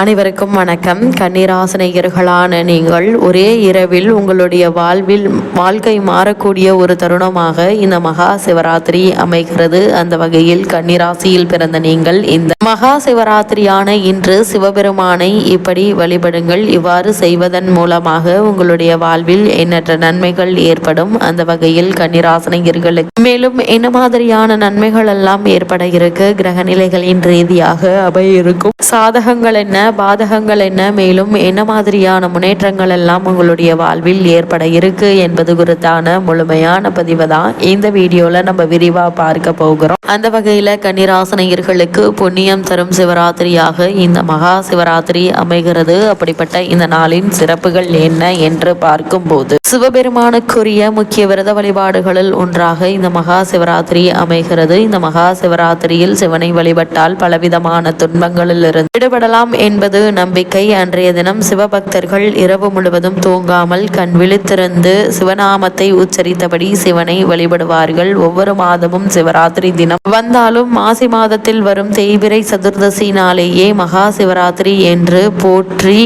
அனைவருக்கும் வணக்கம். கண்ணீராசனையர்களான நீங்கள் ஒரே இரவில் உங்களுடைய வாழ்வில் வாழ்க்கை மாறக்கூடிய ஒரு தருணமாக இந்த மகா சிவராத்திரி அமைகிறது. அந்த வகையில் கன்னிராசியில் பிறந்த நீங்கள் இந்த மகா சிவராத்திரியான இன்று சிவபெருமானை இப்படி வழிபடுங்கள். இவ்வாறு செய்வதன் மூலமாக உங்களுடைய வாழ்வில் எண்ணற்ற நன்மைகள் ஏற்படும். அந்த வகையில் கன்னிராசனையர்களுக்கு மேலும் என்ன மாதிரியான நன்மைகள் எல்லாம் ஏற்பட இருக்கு? கிரக நிலைகளின் ரீதியாக அவை இருக்கும். சாதகங்கள் என்ன? பாதகங்கள் என்ன? மேலும் என்ன மாதிரியான முன்னேற்றங்கள் எல்லாம் உங்களுடைய வாழ்வில் ஏற்பட இருக்கு என்பது குறித்தான முழுமையான பதிவு தான் இந்த வீடியோல நம்ம விரிவா பார்க்க போகிறோம். அந்த வகையில கன்னிராசனையர்களுக்கு புண்ணியம் தரும் சிவராத்திரியாக இந்த மகா சிவராத்திரி அமைகிறது. அப்படிப்பட்ட இந்த நாளின் சிறப்புகள் என்ன என்று பார்க்கும்போது சிவபெருமானுக்குரிய முக்கிய விரத வழிபாடுகளில் ஒன்றாக இந்த மகா சிவராத்திரி அமைகிறது. இந்த மகா சிவராத்திரியில் சிவனை வழிபட்டால் பலவிதமான துன்பங்களில் இருந்து விடுபடலாம் என்பது நம்பிக்கை. அன்றைய தினம் சிவபக்தர்கள் இரவு முழுவதும் தூங்காமல் கண் விழித்திருந்து சிவநாமத்தை உச்சரித்தபடி சிவனை வழிபடுவார்கள். ஒவ்வொரு மாதமும் சிவராத்திரி தினம். வந்தாலும் மாசி மாதத்தில் வரும் தேய்பிரை சதுர்தசி நாளேயே மகா சிவராத்திரி என்று போற்றி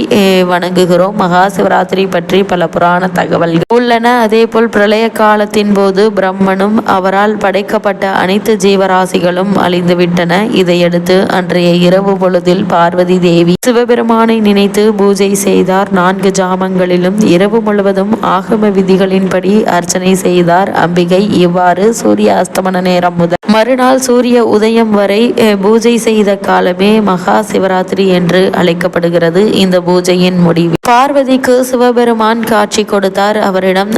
வணங்குகிறோம். மகா சிவராத்திரி பற்றி பல புராண தகவல்கள் உள்ளன. அதேபோல் பிரளய காலத்தின் போது பிரம்மனும் அவரால் படைக்கப்பட்ட அனைத்து ஜீவராசிகளும் அழிந்துவிட்டன. இதையடுத்து அன்றைய இரவு பொழுதில் பார்வதி தேவி சிவபெருமானை நினைத்து பூஜை செய்தார். நான்கு ஜாமங்களிலும் இரவு முழுவதும் ஆகம விதிகளின்படி அர்ச்சனை செய்தார். அம்பிகை இவ்வாறு சூரிய அஸ்தமன நேரம் முதல் மறுநாள் சூரிய உதயம் வரை பூஜை செய்த காலமே மகா சிவராத்திரி என்று அழைக்கப்படுகிறது. இந்த பூஜையின் முடிவு பார்வதிக்கு சிவபெருமான் காட்சி கொடுத்தார். அவரிடம்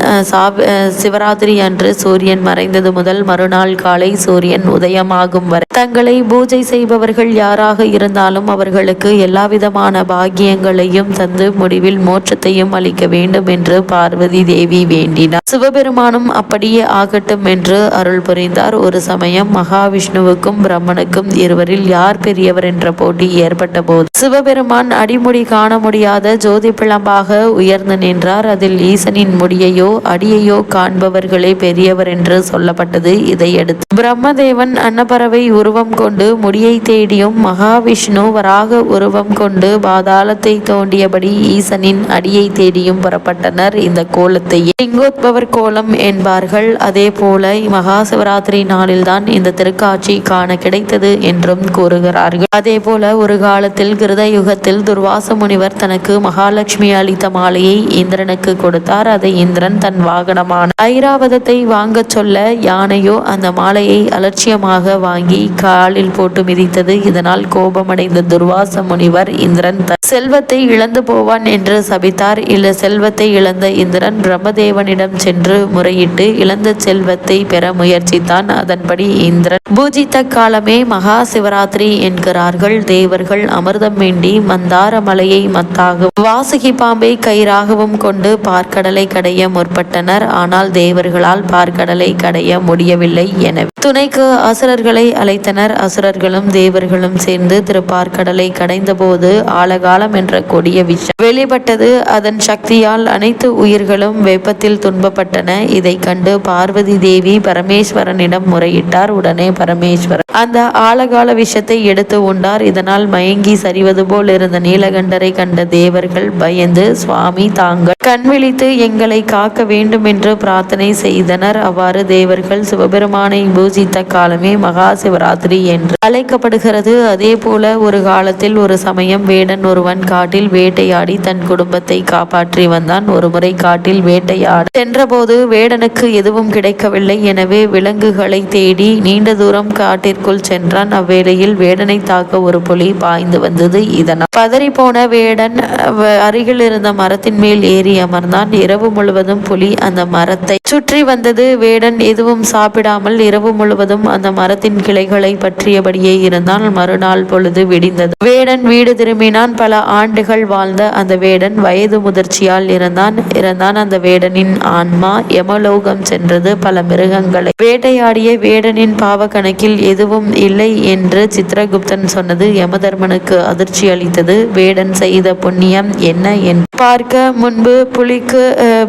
சிவராத்திரி அன்று சூரியன் மறைந்தது முதல் மறுநாள் காலை சூரியன் உதயமாகும் வரை தங்களை பூஜை செய்பவர்கள் யாராக இருந்தாலும் அவர்களுக்கு எல்லா எல்லாவிதமான பாக்கியங்களையும் தந்து முடிவில் மோட்சத்தையும் அளிக்க வேண்டும் என்று பார்வதி தேவி வேண்டினார் சிவபெருமானும் அப்படியே ஆகட்டும் என்று அருள் புரிந்தார். ஒரு சமயம் மகாவிஷ்ணுவுக்கும் பிரம்மனுக்கும் இருவரில் யார் பெரியவர் என்ற போட்டி ஏற்பட்ட போது சிவபெருமான் அடிமுடி காண முடியாத ஜோதி பிளம்பாக உயர்ந்து நின்றார். அதில் ஈசனின் முடியையோ அடியையோ காண்பவர்களே பெரியவர் என்று சொல்லப்பட்டது. இதையடுத்து பிரம்மதேவன் அன்னப்பறவை உருவம் கொண்டு முடியை தேடியும் மகாவிஷ்ணு வராக உருவம் கொண்டு பாதாளத்தை தோண்டியபடி ஈசனின் அடியை தேடியும் புறப்பட்டனர். இந்த கோலத்தை லிங்கோத்பவர் கோலம் என்பார்கள். அதே போல மகா சிவராத்திரி நாளில்தான் இந்த திருக்காட்சி காண கிடைத்தது என்றும் கூறுகிறார்கள். அதே போல ஒரு காலத்தில் கிருத யுகத்தில் துர்வாச முனிவர் தனக்கு மகாலட்சுமி அளித்த மாலையை இந்திரனுக்கு கொடுத்தார். அதை இந்திரன் தன் வாகனமான ஐராவதத்தை வாங்கச் சொல்ல யானையோ அந்த மாலையை அலட்சியமாக வாங்கி காலில் போட்டு மிதித்தது. இதனால் கோபமடைந்த துர்வாச முனிவர் இந்திரன் செல்வத்தை இழந்து போவான் என்று சபித்தார். இல்ல செல்வத்தை இழந்த இந்திரன் பிரம்மதேவனிடம் சென்று முறையிட்டு இழந்த செல்வத்தை பெற முயற்சித்தான். அதன்படி இந்திரன் பூஜித்த காலமே மகா சிவராத்திரி என்கிறார்கள். தேவர்கள் அமிர்தம் வேண்டி மந்தார மலையை மத்தாகவும் வாசுகி பாம்பை கயிறாகவும் கொண்டு பார்க்கடலை கடைய முற்பட்டனர். ஆனால் தேவர்களால் பார்க்கடலை கடைய முடியவில்லை. எனவே துணைக்கு அசுரர்களை அழைத்தனர். அசுரர்களும் தேவர்களும் சேர்ந்து திருப்பார்க்கடலை கடைந்தபோது ஆலகாலம் என்ற கொடிய விஷம் வெளிப்பட்டது. அதன் சக்தியால் அனைத்து உயிர்களும் வெப்பத்தில் துன்பப்பட்டன. இதை கண்டு பார்வதி தேவி பரமேஸ்வரனிடம் முறையிட்டார். உடனே பரமேஸ்வரன் அந்த ஆலகால விஷத்தை எடுத்து உண்டார். இதனால் மயங்கி சரிவது போல் இருந்த நீலகண்டரை கண்ட தேவர்கள் பயந்து சுவாமி தாங்கள் கண் விழித்து எங்களை காக்க வேண்டும் என்று பிரார்த்தனை செய்தனர். அவ்வாறு தேவர்கள் சிவபெருமானை பூஜித்த காலமே மகா சிவராத்திரி என்று அழைக்கப்படுகிறது. அதே போல ஒரு காலத்தில் ஒரு சமயம் வேடன் ஒருவன் காட்டில் வேட்டையாடி தன் குடும்பத்தை காப்பாற்றி வந்தான். ஒருமுறை காட்டில் வேட்டையாட சென்றபோது வேடனுக்கு எதுவும் கிடைக்கவில்லை. எனவே விலங்குகளை தேடி நீண்ட தூரம் காட்டிற்குள் சென்றான். அவ்வேளையில் வேடனை தாக்க ஒரு புலி பாய்ந்து வந்தது. இதனால் பதறி போன வேடன் அருகில் இருந்த மரத்தின் மேல் ஏறி அமர்ந்தான். இரவு முழுவதும் புலி அந்த மரத்தை சுற்றி வந்தது. வேடன் எதுவும் சாப்பிடாமல் இரவு முழுவதும் அந்த மரத்தின் கிளைகளை பற்றியபடியே இருந்தான் மறுநாள் பொழுது விடிந்தது. வேடன் வீடு திரும்பினான். பல ஆண்டுகள் வாழ்ந்த அந்த வேடன் வயது முதிர்ச்சியால் இருந்தான் இருந்தான் அந்த வேடனின் ஆன்மா. யமலோகம் சென்றது. பல மிருகங்களை வேட்டையாடிய வேடனின் பாவ கணக்கில் எதுவும் இல்லை என்று சித்திரகுப்தன் சொன்னது யமதர்மனுக்கு அதிர்ச்சி அளித்தது. வேடன் செய்த புண்ணியம் என்ன என்று பார்க்க முன்பு புலிக்கு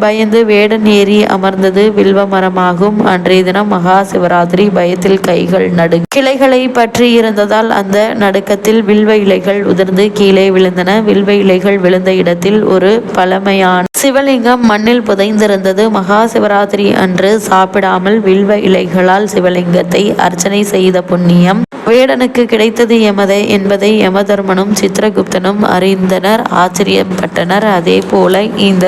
பயந்து வேடன் ஏறி அமர்ந்தது. வில்வ மரமாகும். அன்றைய தினம் மகா சிவராத்திரி. சொல்லி பயத்தில் கைகள் நடு. கிளைகளை பற்றி இருந்ததால் அந்த நடுக்கத்தில் வில்வ இலைகள் உதிர்ந்து கீழே விழுந்தன. வில்வ இலைகள் விழுந்த இடத்தில் ஒரு பழமையான சிவலிங்கம் மண்ணில் புதைந்திருந்தது. மகா சிவராத்திரி அன்று சாப்பிடாமல் வில்வ இலைகளால் சிவலிங்கத்தை அர்ச்சனை செய்த புண்ணியம் வேடனுக்கு கிடைத்தது எமதே என்பதை யமதர்மனும் சித்திரகுப்தனும் அறிந்தனர் ஆச்சரியப்பட்டனர். அதே போல இந்த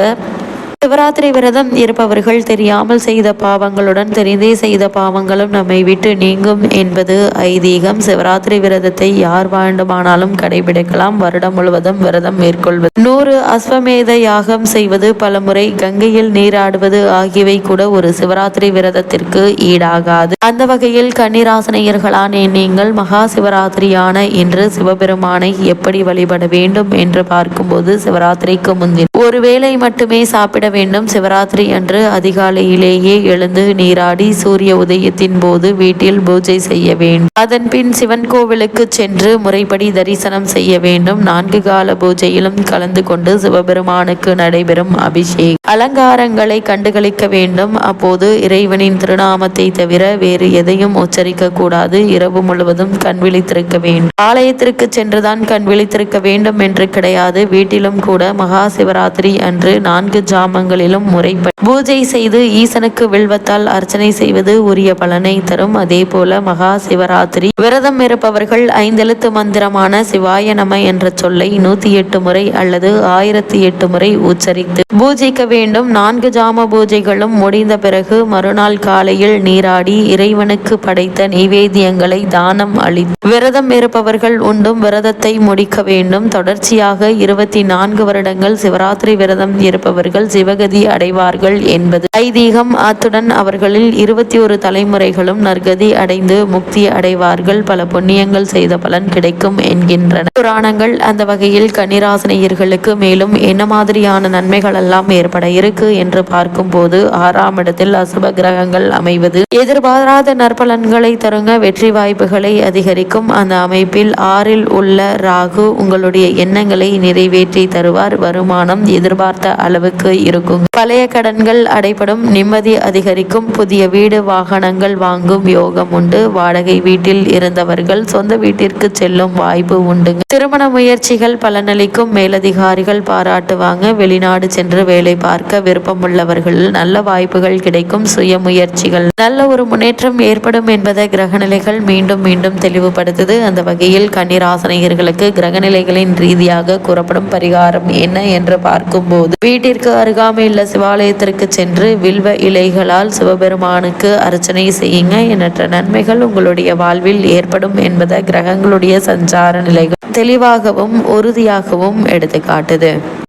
சிவராத்திரி விரதம் இருப்பவர்கள் தெரியாமல் செய்த பாவங்களுடன் தெரிந்தே செய்த பாவங்களும் நம்மை விட்டு நீங்கும் என்பது ஐதீகம். சிவராத்திரி விரதத்தை யார் வேண்டுமானாலும் கடைபிடிக்கலாம். வருடம் முழுவதும் விரதம் மேற்கொள்வது. நூறு அஸ்வமேத யாகம் செய்வது பலமுறை கங்கையில் நீராடுவது ஆகியவை கூட ஒரு சிவராத்திரி விரதத்திற்கு ஈடாகாது. அந்த வகையில் கன்னிராசனையர்களான நீங்கள் மகா சிவராத்திரியான இன்று சிவபெருமானை எப்படி வழிபட வேண்டும் என்று பார்க்கும்போது சிவராத்திரிக்கு முந்தின ஒருவேளை மட்டுமே சாப்பிட வேண்டும் சிவராத்திரி அன்று அதிகாலையிலேயே எழுந்து நீராடி சூரிய உதயத்தின் போது வீட்டில் பூஜை செய்ய வேண்டும். அதன் பின் சிவன் கோவிலுக்கு சென்று முறைப்படி தரிசனம் செய்ய வேண்டும். நான்கு கால பூஜையிலும் கலந்து கொண்டு சிவபெருமானுக்கு நடைபெறும் அபிஷேக் அலங்காரங்களை கண்டுகளிக்க வேண்டும். அப்போது இறைவனின் திருநாமத்தை தவிர வேறு எதையும் உச்சரிக்க கூடாது இரவு முழுவதும் கண் விழித்திருக்க வேண்டும். ஆலயத்திற்கு சென்றுதான் கண் விழித்திருக்க வேண்டும் என்று கிடையாது. வீட்டிலும் கூட மகா சிவராத்திரி அன்று நான்கு ஜாமங்களிலும் முறைப்படி பூஜை செய்து ஈசனுக்கு வில்வத்தால் அர்ச்சனை செய்வது உரிய பலனை தரும். அதே போல மகா சிவராத்திரி விரதம் இருப்பவர்கள் ஐந்தெழுத்து மந்திரமான சிவாய நம என்ற சொல்லை நூத்தி எட்டு முறை அல்லது ஆயிரத்தி எட்டு முறை உச்சரித்து பூஜைக்க வேண்டும். நான்கு ஜாம பூஜைகளும் முடிந்த பிறகு மறுநாள் காலையில் நீராடி இறைவனுக்கு படைத்த நைவேத்தியங்களை தானம் அளித்து விரதம் இருப்பவர்கள் உண்டும் விரதத்தை முடிக்க வேண்டும். தொடர்ச்சியாக இருபத்தி நான்கு வருடங்கள் சிவராத்திரி விரதம் இருப்பவர்கள் சிவகதி அடைவார்கள் என்பது ஐதீகம். அத்துடன் அவர்களில் இருபத்தி ஒரு தலைமுறைகளும் நற்கதி அடைந்து முக்தி அடைவார்கள். பல புண்ணியங்கள் செய்த பலன் கிடைக்கும் என்கின்றன. புராணங்கள் அந்த வகையில் கன்னிராசனையர்களுக்கு மேலும் என்ன மாதிரியான நன்மைகள் எல்லாம் ஏற்பட இருக்கு என்று பார்க்கும்போது ஆறாம் இடத்தில் அசுப கிரகங்கள் அமைவது. எதிர்பாராத நற்பலன்களை தருங்க வெற்றி வாய்ப்புகளை அதிகரிக்கும். அந்த அமைப்பில் ஆறில் உள்ள ராகு உங்களுடைய எண்ணங்களை நிறைவேற்றி தருவார். வருமானம் எதிர்பார்த்த அளவுக்கு இருக்கும். பழைய கடன்கள் அடைபடும். நிம்மதி அதிகரிக்கும். புதிய வீடு வாகனங்கள் வாங்கும் யோகம் உண்டு. வாடகை வீட்டில் இருந்தவர்கள் சொந்த வீட்டிற்கு செல்லும் வாய்ப்பு உண்டு. திருமண முயற்சிகள் பலனளிக்கும். மேலதிகாரிகள் பாராட்டுவாங்க. வெளிநாடு சென்று வேலை பார்க்க விருப்பமுள்ளவர்கள் நல்ல வாய்ப்புகள் கிடைக்கும் சுய முயற்சிகள் நல்ல ஒரு முன்னேற்றம் ஏற்படும் என்பதை கிரகநிலைகள் மீண்டும் மீண்டும் தெளிவுபடுத்துது. அந்த வகையில் கன்னிராசனையர்களுக்கு கிரகநிலைகளின் ரீதியாக கூறப்படும் பரிகாரம் என்ன என்று பார்க்கும்போது வீட்டிற்கு அருகாமையுள்ள சிவாலயத்திற்கு சென்று வில்வ இலைகளால் சிவபெருமானுக்கு அர்ச்சனை செய்யுங்க. எண்ணற்ற நன்மைகள் உங்களுடைய வாழ்வில் ஏற்படும் என்பதை கிரகங்களுடைய சஞ்சார நிலைகள் தெளிவாகவும் உறுதியாகவும் எடுத்து காட்டுது